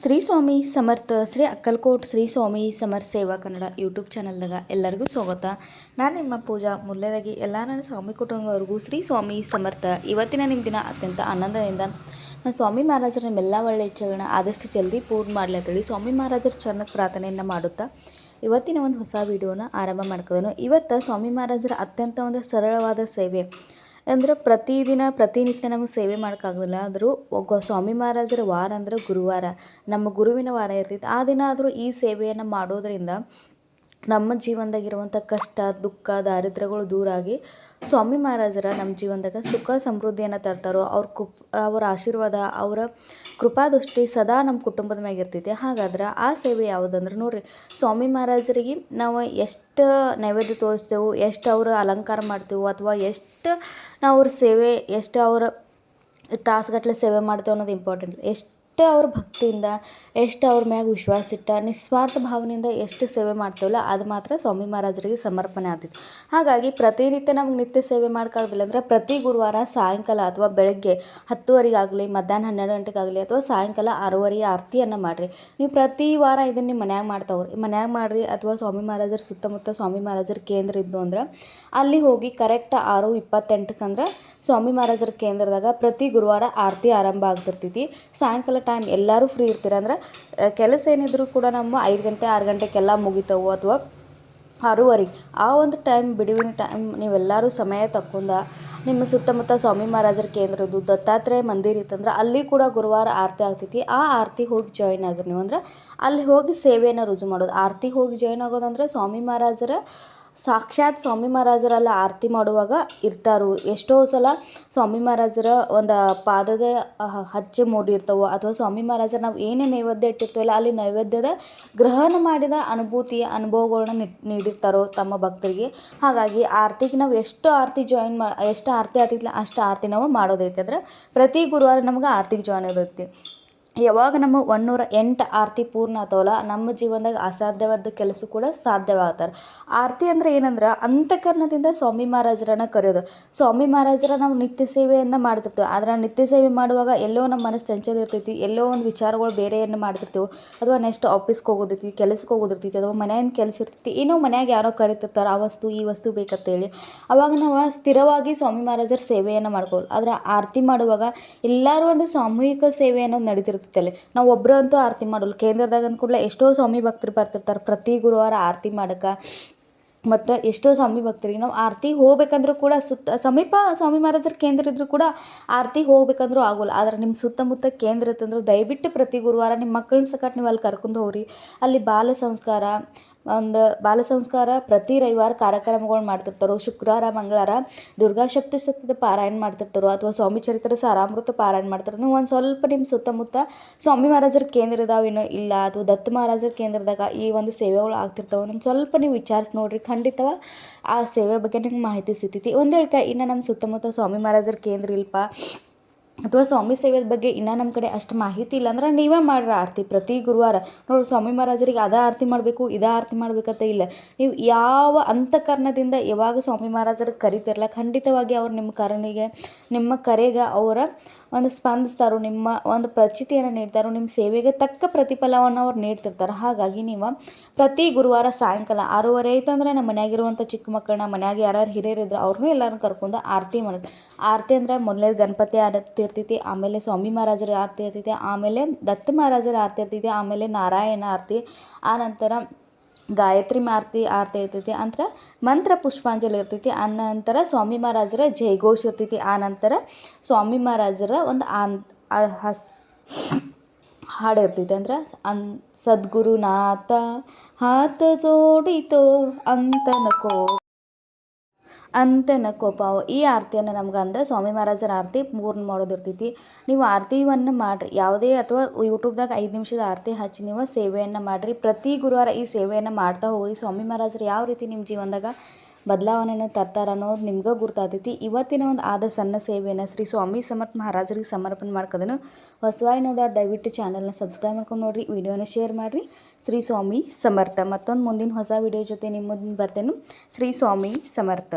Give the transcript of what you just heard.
ಶ್ರೀ ಸ್ವಾಮಿ ಸಮರ್ಥ, ಶ್ರೀ ಅಕ್ಕಲ್ಕೋಟ್ ಶ್ರೀ ಸ್ವಾಮಿ ಸಮರ್ಥ ಸೇವಾ ಕನ್ನಡ ಯೂಟ್ಯೂಬ್ ಚಾನಲ್ದಾಗ ಎಲ್ಲರಿಗೂ ಸ್ವಾಗತ. ನಾನು ನಿಮ್ಮ ಪೂಜಾ ಮೊದಲನೇದಾಗಿ ಎಲ್ಲ ನನ್ನ ಸ್ವಾಮಿ ಕುಟುಂಬವರೆಗೂ ಶ್ರೀ ಸ್ವಾಮಿ ಸಮರ್ಥ. ಇವತ್ತಿನ ನಿಮ್ಮ ದಿನ ಅತ್ಯಂತ ಆನಂದದಿಂದ ನಾನು ಸ್ವಾಮಿ ಮಹಾರಾಜರ ನಿಮ್ಮೆಲ್ಲ ಒಳ್ಳೆಯ ಇಚ್ಛೆಗಳನ್ನ ಆದಷ್ಟು ಜಲ್ದಿ ಪೂರ್ಣ ಮಾಡಲಿ ಅಂತೇಳಿ ಸ್ವಾಮಿ ಮಹಾರಾಜರ ಚರಣಕ್ಕೆ ಪ್ರಾರ್ಥನೆಯನ್ನು ಮಾಡುತ್ತಾ ಇವತ್ತಿನ ಒಂದು ಹೊಸ ವಿಡಿಯೋನ ಆರಂಭ ಮಾಡ್ಕೋದನು ಇವತ್ತು ಸ್ವಾಮಿ ಮಹಾರಾಜರ ಅತ್ಯಂತ ಒಂದು ಸರಳವಾದ ಸೇವೆ. ಅಂದ್ರೆ ಪ್ರತಿದಿನ ಪ್ರತಿನಿತ್ಯ ನಮಗೆ ಸೇವೆ ಮಾಡೋಕ್ಕಾಗೋದಿಲ್ಲ ಆದರೂ ಸ್ವಾಮಿ ಮಹಾರಾಜರ ವಾರ ಅಂದ್ರೆ ಗುರುವಾರ, ನಮ್ಮ ಗುರುವಿನ ವಾರ ಇರ್ತೈತೆ. ಆ ದಿನ ಆದರೂ ಈ ಸೇವೆಯನ್ನು ಮಾಡೋದರಿಂದ ನಮ್ಮ ಜೀವನದಾಗಿರುವಂಥ ಕಷ್ಟ, ದುಃಖ, ದಾರಿದ್ರ್ಯಗಳು ದೂರ ಆಗಿ ಸ್ವಾಮಿ ಮಹಾರಾಜರ ನಮ್ಮ ಜೀವನದಾಗ ಸುಖ ಸಮೃದ್ಧಿಯನ್ನು ತರ್ತಾರೋ, ಅವ್ರ ಕುಪ್, ಅವರ ಆಶೀರ್ವಾದ, ಅವರ ಕೃಪಾದೃಷ್ಟಿ ಸದಾ ನಮ್ಮ ಕುಟುಂಬದ ಮ್ಯಾಗ ಇರ್ತೈತಿ. ಹಾಗಾದ್ರೆ ಆ ಸೇವೆ ಯಾವುದಂದ್ರೆ ನೋಡ್ರಿ, ಸ್ವಾಮಿ ಮಹಾರಾಜರಿಗೆ ನಾವು ಎಷ್ಟು ನೈವೇದ್ಯ ತೋರಿಸ್ತೇವೆ, ಎಷ್ಟು ಅವರ ಅಲಂಕಾರ ಮಾಡ್ತೇವೆ, ಅಥವಾ ಎಷ್ಟು ನಾವು ಅವ್ರ ಸೇವೆ, ಎಷ್ಟು ಅವರ ತಾಸುಗಟ್ಟಲೆ ಸೇವೆ ಮಾಡ್ತೇವೆ ಅನ್ನೋದು ಇಂಪಾರ್ಟೆಂಟ್ ಎಷ್ಟು ಅವ್ರ ಭಕ್ತಿಯಿಂದ, ಎಷ್ಟು ಅವ್ರ ಮ್ಯಾಗ ವಿಶ್ವಾಸ ಇಟ್ಟ, ನಿಸ್ವಾರ್ಥ ಭಾವನೆಯಿಂದ ಎಷ್ಟು ಸೇವೆ ಮಾಡ್ತೇವಲ್ಲ, ಅದು ಮಾತ್ರ ಸ್ವಾಮಿ ಮಹಾರಾಜರಿಗೆ ಸಮರ್ಪಣೆ ಆಗ್ತೈತಿ ಹಾಗಾಗಿ ಪ್ರತಿನಿತ್ಯ ನಮ್ಗೆ ನಿತ್ಯ ಸೇವೆ ಮಾಡೋಕ್ಕಾಗಲಿಲ್ಲ ಅಂದ್ರೆ ಪ್ರತಿ ಗುರುವಾರ ಸಾಯಂಕಾಲ ಅಥವಾ ಬೆಳಗ್ಗೆ ಹತ್ತುವರೆಗಾಗಲಿ, ಮಧ್ಯಾಹ್ನ ಹನ್ನೆರಡು ಗಂಟೆಗಾಗಲಿ ಅಥವಾ ಸಾಯಂಕಾಲ ಆರೂವರೆಗೆ ಆರತಿಯನ್ನು ಮಾಡಿರಿ. ನೀವು ಪ್ರತಿ ವಾರ ಇದನ್ನು ನಿಮ್ಮ ಮನ್ಯಾಗ ಮಾಡ್ತಾವ್ರಿ. ಮನ್ಯಾಗ ಮಾಡಿರಿ ಅಥವಾ ಸ್ವಾಮಿ ಮಹಾರಾಜರ ಸುತ್ತಮುತ್ತ ಸ್ವಾಮಿ ಮಹಾರಾಜರ ಕೇಂದ್ರ ಇದ್ದು ಅಂದ್ರೆ, ಅಲ್ಲಿ ಹೋಗಿ ಕರೆಕ್ಟ್ ಆರು ಇಪ್ಪತ್ತೆಂಟಕ್ಕೆ ಅಂದ್ರೆ ಸ್ವಾಮಿ ಮಹಾರಾಜರ ಕೇಂದ್ರದಾಗ ಪ್ರತಿ ಗುರುವಾರ ಆರತಿ ಆರಂಭ ಆಗ್ತಿರ್ತೈತಿ. ಸಾಯಂಕಾಲ ಟೈಮ್ ಎಲ್ಲರೂ ಫ್ರೀ ಇರ್ತೀರ ಅಂದ್ರೆ ಕೆಲಸ ಏನಿದ್ರು ಕೂಡ ನಮ್ಮ ಐದು ಗಂಟೆ, ಆರು ಗಂಟೆಗೆಲ್ಲ ಮುಗಿತಾವು ಅಥವಾ ಆರೂವರೆಗೆ ಆ ಒಂದು ಟೈಮ್ ಬಿಡುವಿನ ಟೈಮ್ ನೀವೆಲ್ಲರೂ ಸಮಯ ತಕ್ಕೊಂಡ ನಿಮ್ಮ ಸುತ್ತಮುತ್ತ ಸ್ವಾಮಿ ಮಹಾರಾಜರ ಕೇಂದ್ರದ್ದು ದತ್ತಾತ್ರೇಯ ಮಂದಿರ ಇತ್ತಂದ್ರೆ ಅಲ್ಲಿ ಕೂಡ ಗುರುವಾರ ಆರತಿ ಆಗ್ತೈತಿ. ಆ ಆರತಿ ಹೋಗಿ ಜಾಯಿನ್ ಆಗ್ರಿ ನೀವು ಅಂದ್ರೆ ಅಲ್ಲಿ ಹೋಗಿ ಸೇವೆಯನ್ನು ರುಜು ಮಾಡೋದು. ಆರತಿ ಹೋಗಿ ಜಾಯಿನ್ ಆಗೋದಂದ್ರೆ ಸ್ವಾಮಿ ಮಹಾರಾಜರ ಸಾಕ್ಷಾತ್ ಸ್ವಾಮಿ ಮಹಾರಾಜರೆಲ್ಲ ಆರತಿ ಮಾಡುವಾಗ ಇರ್ತಾರು. ಎಷ್ಟೋ ಸಲ ಸ್ವಾಮಿ ಮಹಾರಾಜರ ಒಂದು ಪಾದದ ಹಚ್ಚೆ ಮೂಡಿರ್ತವೋ, ಅಥವಾ ಸ್ವಾಮಿ ಮಹಾರಾಜರ ನಾವು ಏನೇ ನೈವೇದ್ಯ ಇಟ್ಟಿರ್ತೀವಲ್ಲ, ಅಲ್ಲಿ ನೈವೇದ್ಯದ ಗ್ರಹಣ ಮಾಡಿದ ಅನುಭೂತಿಯ ಅನುಭವಗಳನ್ನ ನೀಡಿರ್ತಾರೋ ತಮ್ಮ ಭಕ್ತರಿಗೆ. ಹಾಗಾಗಿ ಆರತಿಗೆ ನಾವು ಎಷ್ಟು ಆರತಿ ಜಾಯಿನ್ ಮಾ, ಎಷ್ಟು ಆರತಿ ಆತಿಲ್ಲ ಅಷ್ಟು ಆರತಿ ನಾವು ಮಾಡೋದೈತೆ. ಅಂದ್ರೆ ಪ್ರತಿ ಗುರುವಾರ ನಮ್ಗೆ ಆರತಿಗೆ ಜಾಯ್ನ್ ಆಗೋದೈತಿ ಯಾವಾಗ ನಮ್ಮ ಒನ್ನೂರ ಎಂಟು ಆರತಿ ಪೂರ್ಣ ಆತವಲ್ಲ ನಮ್ಮ ಜೀವನದಾಗ ಅಸಾಧ್ಯವಾದ ಕೆಲಸ ಕೂಡ ಸಾಧ್ಯವಾಗ್ತಾರೆ. ಆರತಿ ಅಂದ್ರೆ ಏನಂದ್ರೆ ಅಂತಃಕರಣದಿಂದ ಸ್ವಾಮಿ ಮಹಾರಾಜರನ್ನ ಕರೆಯೋದು. ಸ್ವಾಮಿ ಮಹಾರಾಜರ ನಾವು ನಿತ್ಯ ಸೇವೆಯನ್ನು ಮಾಡ್ತಿರ್ತೀವಿ. ಆದ್ರೆ ನಿತ್ಯ ಸೇವೆ ಮಾಡುವಾಗ ಎಲ್ಲೋ ನಮ್ಮ ಮನಸ್ಸು ಟೆನ್ಷನ್ ಇರ್ತೈತಿ, ಎಲ್ಲೋ ಒಂದು ವಿಚಾರಗಳು ಬೇರೆಯನ್ನು ಮಾಡ್ತಿರ್ತೀವಿ. ಅಥವಾ ನೆಕ್ಸ್ಟ್ ಆಫೀಸ್ಗೆ ಹೋಗೋದಿರ್ತಿ, ಕೆಲಸಕ್ಕೆ ಹೋಗೋದಿರ್ತೈತಿ, ಅಥವಾ ಮನೆಯಿಂದ ಕೆಲಸ ಇರ್ತೈತಿ, ಏನೋ ಮನ್ಯಾಗ ಯಾರೋ ಕರಿತಿರ್ತಾರೆ, ಆ ವಸ್ತು, ಈ ವಸ್ತು ಬೇಕಂತೇಳಿ. ಅವಾಗ ನಾವು ಸ್ಥಿರವಾಗಿ ಸ್ವಾಮಿ ಮಹಾರಾಜರ ಸೇವೆಯನ್ನು ಮಾಡ್ಕೊಳ್ಳಿ ಆದ್ರೆ ಆರತಿ ಮಾಡುವಾಗ ಎಲ್ಲರೂ ಒಂದು ಸಾಮೂಹಿಕ ಸೇವೆಯನ್ನು ನಡೀತಿರ್ತೈತಿ. ಅಲ್ಲಿ ನಾವು ಒಬ್ಬರು ಅಂತೂ ಆರತಿ ಮಾಡೋಲ್ಲ. ಕೇಂದ್ರದಾಗ ಅಂದ ಕೂಡಲೇ ಎಷ್ಟೋ ಸ್ವಾಮಿ ಭಕ್ತರು ಬರ್ತಿರ್ತಾರೆ. ಪ್ರತಿ ಗುರುವಾರ ಆರತಿ ಮಾಡಕ್ಕೆ ಮತ್ತು ಎಷ್ಟೋ ಸ್ವಾಮಿ ಭಕ್ತರಿಗೆ ನಾವು ಆರತಿ ಹೋಗ್ಬೇಕಂದ್ರೂ ಕೂಡ ಸುತ್ತ, ಸಮೀಪ ಸ್ವಾಮಿ ಮಹಾರಾಜರ ಕೇಂದ್ರ ಇದ್ದರೂ ಕೂಡ ಆರತಿ ಹೋಗ್ಬೇಕಂದ್ರೂ ಆಗೋಲ್ಲ. ಆದ್ರೆ ನಿಮ್ಮ ಸುತ್ತಮುತ್ತ ಕೇಂದ್ರ ಇತ್ತಂದ್ರೆ ದಯವಿಟ್ಟು ಪ್ರತಿ ಗುರುವಾರ ನಿಮ್ಮ ಮಕ್ಕಳನ್ನ ಸಕಟ್ ನೀವು ಅಲ್ಲಿ ಕರ್ಕೊಂಡು ಹೋಗ್ರಿ. ಅಲ್ಲಿ ಬಾಲ ಸಂಸ್ಕಾರ ಒಂದು ಬಾಲ ಸಂಸ್ಕಾರ ಪ್ರತಿ ರವಿವಾರ ಕಾರ್ಯಕ್ರಮಗಳು ಮಾಡ್ತಿರ್ತಾರೋ. ಶುಕ್ರವಾರ, ಮಂಗಳವಾರ ದುರ್ಗಾ ಶಕ್ತಿ ಸತ್ಯದ ಪಾರಾಯಣ ಮಾಡ್ತಿರ್ತಾರೋ ಅಥವಾ ಸ್ವಾಮಿ ಚರಿತ್ರ ಸಾರಾಮೃತ ಪಾರಾಯಣ ಮಾಡ್ತಾರೆ ಒಂದು ಸ್ವಲ್ಪ ನಿಮ್ಮ ಸುತ್ತಮುತ್ತ ಸ್ವಾಮಿ ಮಹಾರಾಜರ ಕೇಂದ್ರ ಇದಾವೇನೋ ಇಲ್ಲ ಅಥವಾ ದತ್ತ ಮಹಾರಾಜರ ಕೇಂದ್ರದಾಗ ಈ ಒಂದು ಸೇವೆಗಳು ಆಗ್ತಿರ್ತಾವೆ. ನಿಮ್ಮ ಸ್ವಲ್ಪ ನೀವು ವಿಚಾರಿಸಿ ನೋಡ್ರಿ. ಖಂಡಿತವ ಆ ಸೇವೆ ಬಗ್ಗೆ ನಿಮ್ಗೆ ಮಾಹಿತಿ ಸಿಗ್ತೈತಿ. ಒಂದು ಹೇಳ್ಕ ಇನ್ನು ನಮ್ಮ ಸುತ್ತಮುತ್ತ ಸ್ವಾಮಿ ಮಹಾರಾಜರ ಕೇಂದ್ರ ಇಲ್ಪ. ಅಥವಾ ಸ್ವಾಮಿ ಸೇವೆದ ಬಗ್ಗೆ ಇನ್ನೂ ನಮ್ಮ ಕಡೆ ಅಷ್ಟು ಮಾಹಿತಿ ಇಲ್ಲ ಅಂದ್ರೆ ನೀವೇ ಮಾಡ್ರಿ ಆರತಿ ಪ್ರತಿ ಗುರುವಾರ. ನೋಡಿ ಸ್ವಾಮಿ ಮಹಾರಾಜರಿಗೆ ಅದ ಆರತಿ ಮಾಡಬೇಕು, ಇದ ಆರತಿ ಮಾಡ್ಬೇಕಂತ ಇಲ್ಲ. ನೀವು ಯಾವ ಅಂತಃಕರಣದಿಂದ ಯಾವಾಗ ಸ್ವಾಮಿ ಮಹಾರಾಜರಿಗೆ ಕರಿತಿರಲ್ಲ ಖಂಡಿತವಾಗಿ ಅವ್ರು ನಿಮ್ಮ ಕಾರಣಿಗೆ, ನಿಮ್ಮ ಕರೆಗೆ ಅವರ ಒಂದು ಸ್ಪಂದಿಸ್ತಾರೋ, ನಿಮ್ಮ ಒಂದು ಪ್ರಚಿತಿಯನ್ನು ನೀಡ್ತಾರೋ, ನಿಮ್ಮ ಸೇವೆಗೆ ತಕ್ಕ ಪ್ರತಿಫಲವನ್ನು ಅವ್ರು ನೀಡ್ತಿರ್ತಾರೆ. ಹಾಗಾಗಿ ನೀವು ಪ್ರತಿ ಗುರುವಾರ ಸಾಯಂಕಾಲ ಆರೂವರೆ ಐತಂದ್ರೆ ನಮ್ಮ ಮನ್ಯಾಗಿರುವಂಥ ಚಿಕ್ಕ ಮಕ್ಕಳನ್ನ, ಮನ್ಯಾಗ ಯಾರ್ಯಾರು ಹಿರಿಯರು ಇದ್ರು ಅವ್ರನ್ನೂ ಎಲ್ಲರನ್ನ ಕರ್ಕೊಂಡು ಆರತಿ ಮಾಡೋದು ಆರತಿ ಅಂದರೆ ಮೊದಲೇ ಗಣಪತಿ ಆರತಿ ಇರ್ತೈತಿ, ಆಮೇಲೆ ಸ್ವಾಮಿ ಮಹಾರಾಜರ ಆರತಿ ಇರ್ತೈತಿ, ಆಮೇಲೆ ದತ್ತ ಮಹಾರಾಜರ ಆರತಿ ಇರ್ತೈತಿ, ಆಮೇಲೆ ನಾರಾಯಣ ಆರತಿ ಆನಂತರ ಗಾಯತ್ರಿ ಮಾರ್ತಿ ಆರತಿ ಇರ್ತೈತಿ. ಅಂತರ ಮಂತ್ರ ಪುಷ್ಪಾಂಜಲಿ ಇರ್ತೈತಿ. ಆನಂತರ ಸ್ವಾಮಿ ಮಹಾರಾಜರ ಜಯಘೋಷ ಇರ್ತೈತಿ. ಆನಂತರ ಸ್ವಾಮಿ ಮಹಾರಾಜರ ಒಂದು ಆನ್ ಹಸ್, ಹಾಡು ಇರ್ತೈತಿ. ಅಂದ್ರೆ ಅನ್ ಸದ್ಗುರುನಾಥ, ಹಾತ ಜೋಡಿತೋ ಅಂತನಕೋ ಅಂತನ ಕೋಪ ಈ ಆರತಿಯನ್ನು ನಮ್ಗೆ ಅಂದ್ರೆ ಸ್ವಾಮಿ ಮಹಾರಾಜರ ಆರತಿ ಮೂರ್ನ ಮಾಡೋದಿರ್ತೈತಿ. ನೀವು ಆರತಿಯನ್ನು ಮಾಡಿರಿ. ಯಾವುದೇ ಅಥವಾ ಯೂಟ್ಯೂಬ್ದಾಗ ಐದು ನಿಮಿಷದ ಆರತಿ ಹಚ್ಚಿ ನೀವು ಸೇವೆಯನ್ನು ಮಾಡಿರಿ. ಪ್ರತಿ ಗುರುವಾರ ಈ ಸೇವೆಯನ್ನು ಮಾಡ್ತಾ ಹೋಗಿ ಸ್ವಾಮಿ ಮಹಾರಾಜರು ಯಾವ ರೀತಿ ನಿಮ್ಮ ಜೀವನದಾಗ ಬದಲಾವಣೆಯನ್ನು ತರ್ತಾರೆ ಅನ್ನೋದು ನಿಮ್ಗೆ ಗುರ್ತಾತೈತಿ ಇವತ್ತಿನ ಒಂದು ಆದ ಸಣ್ಣ ಸೇವೆಯನ್ನು ಶ್ರೀ ಸ್ವಾಮಿ ಸಮರ್ಥ ಮಹಾರಾಜರಿಗೆ ಸಮರ್ಪಣೆ ಮಾಡ್ಕೋದನ್ನು ಹೊಸವಾಗಿ ನೋಡೋ ದಯವಿಟ್ಟು ಚಾನಲ್ನ ಸಬ್ಸ್ಕ್ರೈಬ್ ಮಾಡ್ಕೊಂಡು ನೋಡಿರಿ ವಿಡಿಯೋನ ಶೇರ್ ಮಾಡಿರಿ. ಶ್ರೀ ಸ್ವಾಮಿ ಸಮರ್ಥ. ಮತ್ತೊಂದು ಮುಂದಿನ ಹೊಸ ವಿಡಿಯೋ ಜೊತೆ ನಿಮ್ಮ ಮುಂದೆ ಬರ್ತೇನೆ. ಶ್ರೀ ಸ್ವಾಮಿ ಸಮರ್ಥ.